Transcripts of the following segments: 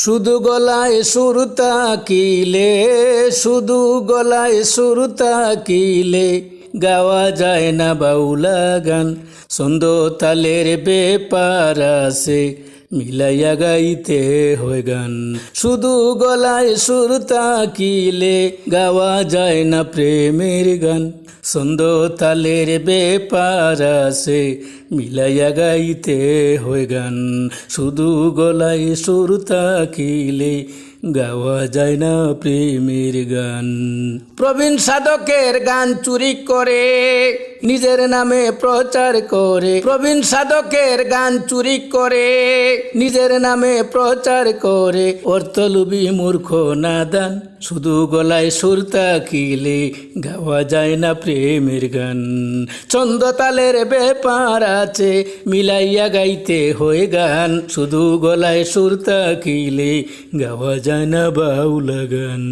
শুধু গলায় সুরতা কিলে শুধু গলায় সুরতা কিলে গাওয়া যায় না বাউলা গান। ছন্দ তালের বেপার আছে মিলাইয়া গাইতে হয় গান। শুধু গলায় সুরতা কিলে গাওয়া যায় না প্রেমের গান। ছন্দ তালের বেপার আছে মিলাইয়া গাইতে হয় গান। শুধু গলায় সুরতা কিলে গাওয়া যায় না প্রেমের গান। প্রবীণ সাধকের গান চুরি করে, নিজের নামে প্রচার করে। প্রবীণ সাধকের গান চুরি করে, নিজের নামে প্রচার করে। অর্থলুবি মূর্খ, নাদান। শুধু গলায় সুরতা কিলে গাওয়া যায় না প্রেমের গান। চন্দ্রতালের ব্যাপার আছে, মিলাইয়া গাইতে হয়ে গান। শুধু গলায় সুরতা কিলে গাওয়া যায় না বাউলা গান।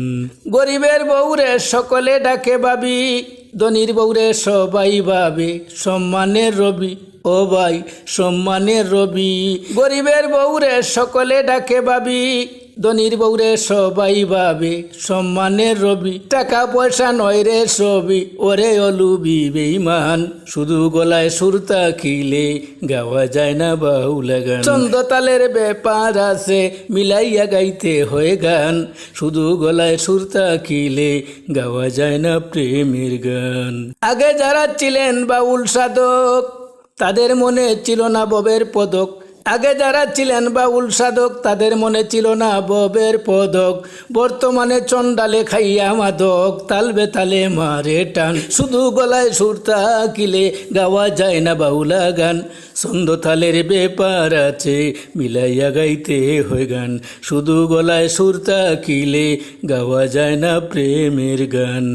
গরিবের বউরে সকলে ডাকে বাবি, ধনির বউরে সবাই ভাবে, সম্মানের রবি, ও ভাই, সম্মানের রবি। গরিবের বউরে সকলে ডাকে বাবি ধনির বউরে সবাই ভাবে, সম্মানের রবি। টাকা পয়সা নয় রে সবি ওরে অলুবি বেইমান শুধু গলায় সুরতা খিলে গাওয়া যায় না বাউলা গান। চন্দ্রতালের ব্যাপার আছে, মিলাইয়া গাইতে হয়ে গান। শুধু গলায় সুরতা খিলে গাওয়া যায় না প্রেমের গান। আগে যারা ছিলেন বাউল সাধক, তাদের মনে ছিল না ববের পদক। আগে যারা ছিলেন বাউল সাধক তাদের মনে ছিল না ববের পদক। বর্তমানে চন্ডালে খাইয়া মাদক, তালবে তালে মারে টান। শুধু গলায় সুরতা কিলে গাওয়া যায় না বাউলা গান। ছন্দ তালের ব্যাপার আছে, মিলাইয়া গাইতে হয় গান। শুধু গলায় সুরতা কিলে গাওয়া যায় না প্রেমের গান।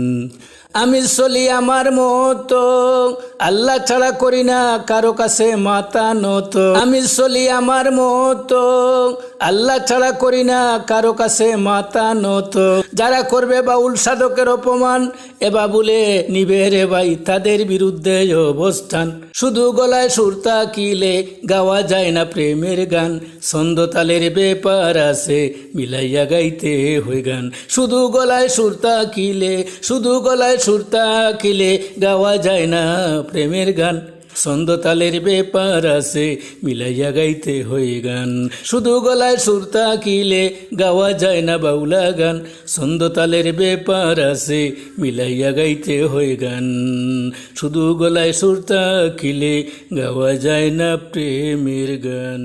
আমি চলি আমার মতো আল্লাহ ছাড়া করি না, কারও কাছে মাতা নত। আমি চলি আমার মতো। আল্লাহ ছাড়া করি না, কারও কাছে মাতা নত। যারা করবে বাউল সাধকের অপমান এবা বলে নিবে রে ভাই তাদের বিরুদ্ধে অবস্থান। শুধু গলায় সুরতা কিলে গাওয়া যায় না প্রেমের গান। ছন্দ তালের ব্যাপার আছে, মিলাইয়া গাইতে হয়ে গান। শুধু গলায় সুরতা কিলে শুধু গলায় সুরতা কিলে গাওয়া যায় না প্রেমের গান, ছন্দ তালের ব্যাপার আছে, মিলাইয়া গাইতে হয়ে গান। শুধু গলায় সুরতা কিলে গাওয়া যায় না বাউলা গান, ছন্দ তালের ব্যাপার আছে, মিলাইয়া গাইতে হয়ে গান। শুধু গলায় সুরতা কিলে গাওয়া যায় না প্রেমের গান।